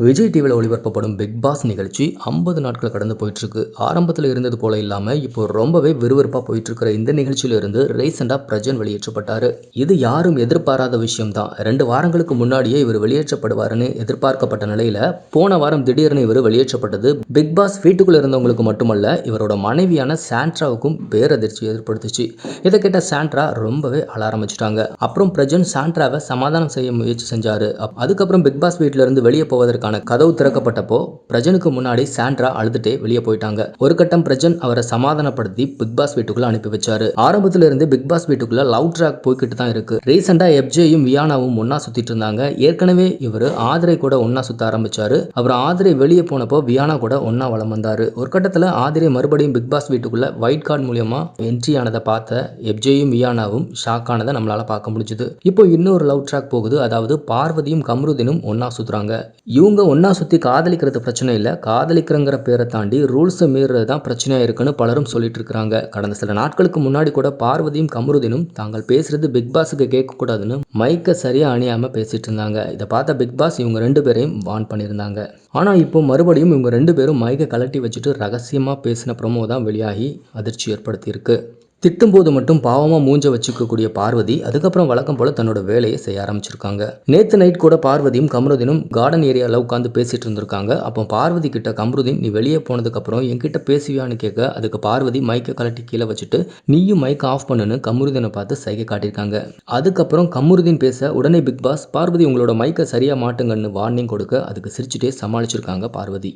விஜய் டிவியில் ஒளிபரப்பப்படும் big pass நிகழ்ச்சி ஐம்பது நாட்கள் கடந்து போயிட்டுருக்கு. ஆரம்பத்தில் இருந்தது போல இல்லாமல் இப்போ ரொம்பவே விறுவிறுப்பாக போயிட்டுருக்கிற இந்த நிகழ்ச்சியிலிருந்து ரீசெண்டாக பிரஜன் வெளியேற்றப்பட்டார். இது யாரும் எதிர்பாராத விஷயம்தான். ரெண்டு வாரங்களுக்கு முன்னாடியே இவர் வெளியேற்றப்படுவாருன்னு எதிர்பார்க்கப்பட்ட நிலையில் போன வாரம் திடீர்னு இவர் வெளியேற்றப்பட்டது. பிக் பாஸ் வீட்டுக்குள்ளே இருந்தவங்களுக்கு மட்டுமல்ல இவரோட மனைவியான சாண்ட்ராவுக்கும் பேரதிர்ச்சி ஏற்படுத்துச்சு. இதை கேட்ட சாண்ட்ரா ரொம்பவே அழ ஆரம்பிச்சிட்டாங்க. அப்புறம் பிரஜன் சாண்ட்ராவை சமாதானம் செய்ய முயற்சி செஞ்சார். அப்- அதுக்கப்புறம் பிக் பாஸ் வீட்டிலிருந்து வெளியே போவதற்கான கதவு திறக்கப்பட்டப்போ பிரஜனுக்கு முன்னாடி சாண்ட்ரா அழுதுட்டே வெளியே போயிட்டாங்க. ஒரு கட்டம் பிரஜன் அவரை சமாதானப்படுத்தி பிக் பாஸ் வீட்டுக்குள்ள அனுப்பி வச்சாரு. ஆரம்பத்துல இருந்து பிக் பாஸ் வீட்டுக்குள்ள லவ் ட்ராக் போய்கிட்டு தான் இருக்கு. ரீசெண்டா எப்ஜேயும் வியானாவும் ஒன்னா சுத்திட்டு இருந்தாங்க. ஏற்கனவே இவர் ஆதிரை கூட ஒன்னா சுத்த ஆரம்பிச்சாரு. அவர் ஆதிரை வெளியே போனப்போ வியானா கூட ஒன்னா வலம் வந்தாரு. ஒரு கட்டத்துல ஆதிரை மறுபடியும் பிக் பாஸ் வீட்டுக்குள்ள ஒயிட் கார்டு மூலியமா என்ட்ரி ஆனதை பார்த்த எப்ஜேயும் வியானாவும் ஷாக் ஆனதை நம்மளால பார்க்க முடிஞ்சது. இப்போ இன்னொரு லவ் ட்ராக் போகுது. அதாவது பார்வதியும் கம்ருதினும் ஒன்னா சுத்துறாங்க. இவங்க ஒன்றா சுற்றி காதலிக்கிறது பிரச்சனை இல்லை. காதலிக்கிறங்கிற பேரை தாண்டி ரூல்ஸை மீறுறது தான் பிரச்சனையாக இருக்குன்னு பலரும் சொல்லிட்டு இருக்கிறாங்க. கடந்த சில நாட்களுக்கு முன்னாடி கூட பார்வதியும் கமருதினும் தாங்கள் பேசுறது பிக் பாஸுக்கு கேட்கக்கூடாதுன்னு மைக்கை சரியாக அணியாமல் பேசிட்டு இருந்தாங்க. இதை பார்த்த பிக் பாஸ் இவங்க ரெண்டு பேரையும் வான் பண்ணியிருந்தாங்க. ஆனால் இப்போ மறுபடியும் இவங்க ரெண்டு பேரும் மைக்கை கலட்டி வச்சுட்டு ரகசியமாக பேசின ப்ரொமோ தான் வெளியாகி அதிர்ச்சி ஏற்படுத்தியிருக்கு. திட்டும்போது மட்டும் பாவமாக மூஞ்ச வச்சுக்கக்கூடிய பார்வதி அதுக்கப்புறம் வழக்கம் போல் தன்னோட வேலையை செய்ய ஆரம்பிச்சிருக்காங்க. நேற்று நைட் கூட பார்வதியும் கமருதீனும் கார்டன் ஏரியாவில் உட்காந்து பேசிட்டு இருந்திருக்காங்க. அப்போ பார்வதி கிட்ட கமருதீன் நீ வெளியே போனதுக்கப்புறம் என்கிட்ட பேசுவியான்னு கேட்க அதுக்கு பார்வதி மைக்கை கலட்டி கீழே வச்சுட்டு நீயும் மைக்கை ஆஃப் பண்ணுன்னு கமருதீனை பார்த்து சைகை காட்டியிருக்காங்க. அதுக்கப்புறம் கமருதீன் பேச உடனே பிக் பாஸ் பார்வதி உங்களோட மைக்கை சரியாக மாட்டுங்கன்னு வார்னிங் கொடுக்க அதுக்கு சிரிச்சுட்டே சமாளிச்சிருக்காங்க பார்வதி.